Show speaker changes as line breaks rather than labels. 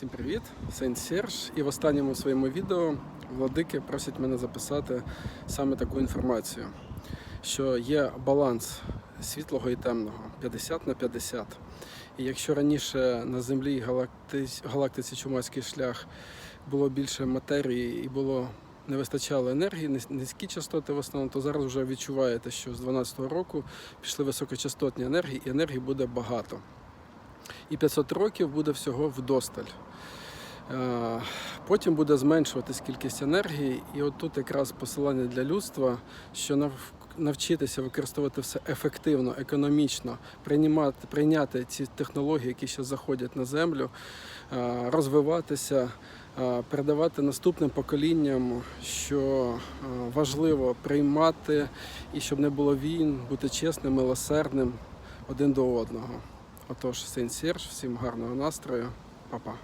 Всім привіт, Сень Серж. І в останньому своєму відео владики просять мене записати саме таку інформацію, що є баланс світлого і темного 50 на 50. І якщо раніше на Землі галакти- галактиці Чумацький шлях було більше матерії і було не вистачало енергії, низькі частоти в основному, то зараз вже відчуваєте, що з 12-го року пішли високочастотні енергії, і енергії буде багато. І 500 років буде всього вдосталь. Е, Потім буде зменшуватись кількість енергії, і от тут якраз посилання для людства, що нав- навчитися використовувати все ефективно, економічно, приймати, прийняти ці технології, які ще заходять на землю, е, розвиватися, е, передавати наступним поколінням, що важливо приймати і щоб не було війн, бути чесним, милосердним один до одного. Отож, син Серж, всім гарного настрою, Па-па.